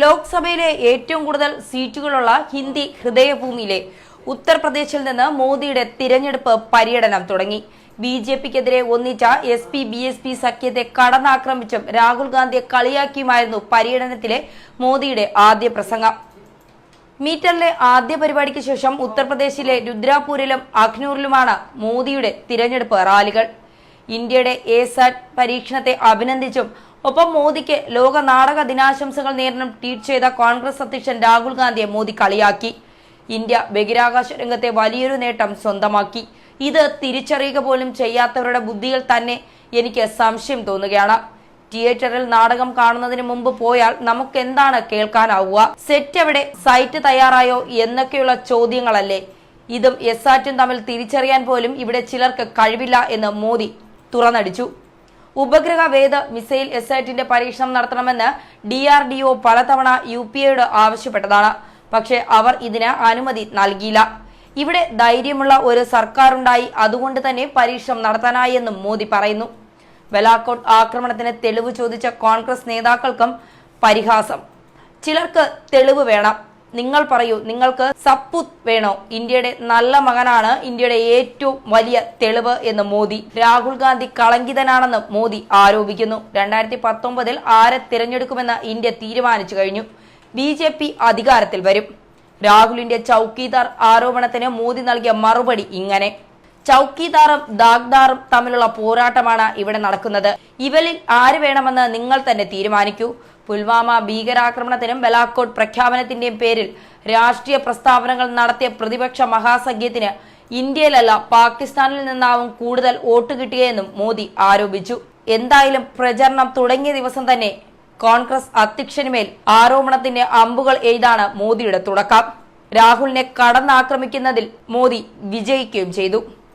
ലോക്സഭയിലെ ഏറ്റവും കൂടുതൽ സീറ്റുകളുള്ള ഹിന്ദി ഹൃദയഭൂമിയിലെ ഉത്തർപ്രദേശിൽ നിന്ന് മോദിയുടെ തിരഞ്ഞെടുപ്പ് പര്യടനം തുടങ്ങി. ബി ജെ പിക്കെതിരെ ഒന്നിച്ച S P B S P സഖ്യത്തെ കടന്നാക്രമിച്ചും രാഹുൽ ഗാന്ധിയെ കളിയാക്കിയുമായിരുന്നു പര്യടനത്തിലെ മോദിയുടെ ആദ്യ പ്രസംഗം. മീറ്ററിലെ ആദ്യ പരിപാടിക്ക് ശേഷം ഉത്തർപ്രദേശിലെ രുദ്രാപൂരിലും അഖ്നൂറിലുമാണ് മോദിയുടെ തിരഞ്ഞെടുപ്പ് റാലികൾ. ഇന്ത്യയുടെ എസാറ്റ് പരീക്ഷണത്തെ അഭിനന്ദിച്ചും ഒപ്പം മോദിക്ക് ലോക നാടക ദിനാശംസകൾ നേരിടും ട്വീറ്റ് ചെയ്ത കോൺഗ്രസ് അധ്യക്ഷൻ രാഹുൽ ഗാന്ധിയെ മോദി കളിയാക്കി. ഇന്ത്യ ബഹിരാകാശ രംഗത്തെ വലിയൊരു നേട്ടം സ്വന്തമാക്കി. ഇത് തിരിച്ചറിയുക പോലും ചെയ്യാത്തവരുടെ ബുദ്ധിയിൽ തന്നെ എനിക്ക് സംശയം തോന്നുകയാണ്. തിയേറ്ററിൽ നാടകം കാണുന്നതിന് മുമ്പ് പോയാൽ നമുക്ക് എന്താണ് കേൾക്കാനാവുക? സെറ്റ് എവിടെ? സൈറ്റ് തയ്യാറായോ? എന്നൊക്കെയുള്ള ചോദ്യങ്ങളല്ലേ. ഇതും എസാറ്റും തമ്മിൽ തിരിച്ചറിയാൻ പോലും ഇവിടെ ചിലർക്ക് കഴിവില്ല എന്ന് മോദി തുറന്നടിച്ചു. ഉപഗ്രഹ വേദ മിസൈൽ എസാറ്റിന്റെ പരീക്ഷണം നടത്തണമെന്ന് ഡി ആർ ഡി ഒ പലതവണ യു പി എയോട് ആവശ്യപ്പെട്ടതാണ്. പക്ഷേ അവർ ഇതിന് അനുമതി നൽകിയില്ല. ഇവിടെ ധൈര്യമുള്ള ഒരു സർക്കാരുണ്ടായി അതുകൊണ്ട് തന്നെ പരീക്ഷണം നടത്താനായി എന്നും മോദി പറയുന്നു. ബലാക്കോട്ട് ആക്രമണത്തിന് തെളിവ് ചോദിച്ച കോൺഗ്രസ് നേതാക്കൾക്കും പരിഹാസം. ചിലർക്ക് തെളിവ് വേണം. നിങ്ങൾ പറയൂ നിങ്ങൾക്ക് സപ്പുത് വേണോ? ഇന്ത്യയുടെ നല്ല മകനാണ്. ഇന്ത്യയുടെ ഏറ്റവും വലിയ തെളിവ് എന്ന് മോദി. രാഹുൽ ഗാന്ധി കളങ്കിതനാണെന്ന് മോദി ആരോപിക്കുന്നു. രണ്ടായിരത്തി പത്തൊമ്പതിൽ ആരെ തിരഞ്ഞെടുക്കുമെന്ന് ഇന്ത്യ തീരുമാനിച്ചു കഴിഞ്ഞു. ബി ജെ പി അധികാരത്തിൽ വരും. രാഹുലിന്റെ ചൌക്കീദാർ ആരോപണത്തിന് മോദി നൽകിയ മറുപടി ഇങ്ങനെ. ചൌക്കീദാറും ദാഗ്ദാറും തമ്മിലുള്ള പോരാട്ടമാണ് ഇവിടെ നടക്കുന്നത്. ഇവരിൽ ആര് വേണമെന്ന് നിങ്ങൾ തന്നെ തീരുമാനിക്കൂ. പുൽവാമ ഭീകരാക്രമണത്തിനും ബലാക്കോട്ട് പ്രഖ്യാപനത്തിന്റെയും പേരിൽ രാഷ്ട്രീയ പ്രസ്താവനകൾ നടത്തിയ പ്രതിപക്ഷ മഹാസഖ്യത്തിന് ഇന്ത്യയിലല്ല പാകിസ്ഥാനിൽ നിന്നാവും കൂടുതൽ വോട്ട് കിട്ടുകയെന്നും മോദി ആരോപിച്ചു. എന്തായാലും പ്രചരണം തുടങ്ങിയ ദിവസം തന്നെ കോൺഗ്രസ് അധ്യക്ഷനുമേൽ ആരോപണത്തിന്റെ അമ്പുകൾ എഴുതാണ് മോദിയുടെ തുടക്കം. രാഹുലിനെ കടന്നാക്രമിക്കുന്നതിൽ മോദി വിജയിക്കുകയും ചെയ്തു.